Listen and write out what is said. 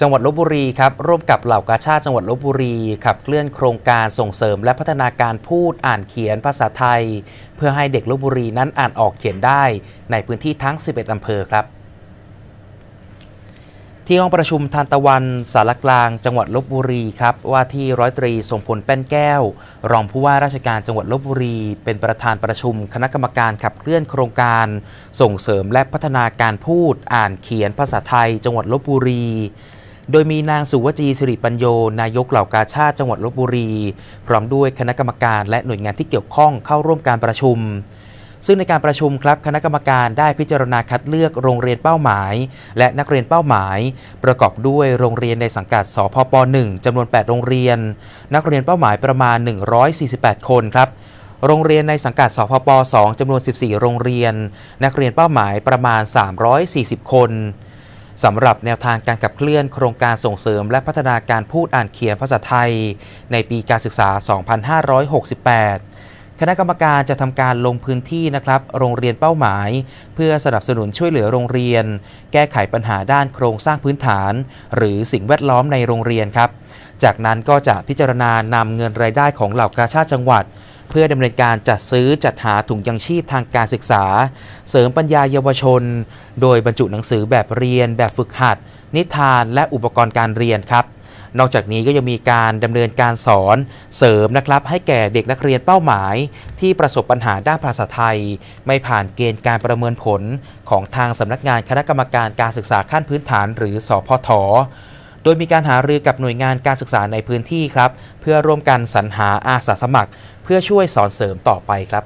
จังหวัดลบบุรีครับร่วมกับเหล่ากาชาติจังหวัดลบบุรี ขับเคลื่อนโครงการส่งเสริมและพัฒนาการพูดอ่านเขียนภาษาไทย เพื่อให้เด็กลบบุรีนั้นอ่านออกเขียนได้ในพื้นที่ทั้ง 11 อำเภอครับ ที่ห้องประชุมทานตะวันสารกลาง จังหวัดลบบุรีครับว่าที่ร้อยตรีทรงพลแป้นแก้ว รองผู้ว่าราชการจังหวัดลบบุรี เป็นประธานประชุมคณะกรรมการขับเคลื่อนโครงการ ส่งเสริมและพัฒนาการพูดอ่านเขียนภาษาไทย จังหวัดลบบุรี โดยมีนางสุวจีสิริปัญโย นายกเหล่ากาชาติจังหวัดลบบุรี พร้อมด้วยคณะกรรมการและหน่วยงานที่เกี่ยวข้องเข้าร่วมการประชุม ซึ่งในการประชุมครับคณะกรรมการได้พิจารณาคัดเลือกโรงเรียนเป้าหมาย และนักเรียนเป้าหมาย ประกอบด้วยโรงเรียนในสังกัดสพป .1 จำนวน 8 โรงเรียน นักเรียนเป้าหมายประมาณ 148 คนครับโรงเรียนในสังกัดสพป 2 จำนวน 14 โรงเรียน นักเรียนเป้าหมายประมาณ 340 คน สำหรับแนวทางการขับเคลื่อนโครงการส่งเสริมและพัฒนาการพูดอ่านเขียนภาษาไทย ในปีการศึกษา 2568 คณะกรรมการจะทำการลงพื้นที่นะครับ โรงเรียนเป้าหมาย เพื่อสนับสนุนช่วยเหลือโรงเรียน แก้ไขปัญหาด้านโครงสร้างพื้นฐาน หรือสิ่งแวดล้อมในโรงเรียนครับ จากนั้นก็จะพิจารณานำเงินรายได้ของเหล่ากาชาติจังหวัด เพื่อดำเนินการจัดซื้อจัดหาถุงยังชีพทางการศึกษา เสริมปัญญาเยาวชน โดยบรรจุหนังสือแบบเรียน แบบฝึกหัด นิทานและอุปกรณ์การเรียนครับ นอกจากนี้ก็ยังมีการดำเนินการสอน เสริมนะครับให้แก่เด็กนักเรียนเป้าหมาย ที่ประสบปัญหาด้านภาษาไทย ไม่ผ่านเกณฑ์การประเมินผล ของทางสำนักงานคณะกรรมการการศึกษาขั้นพื้นฐาน หรือสอพท โดยมีการหารือกับหน่วยงานการศึกษาในพื้นที่ครับ เพื่อร่วมกันสรรหาอาสาสมัคร เพื่อช่วยสอนเสริมต่อไปครับ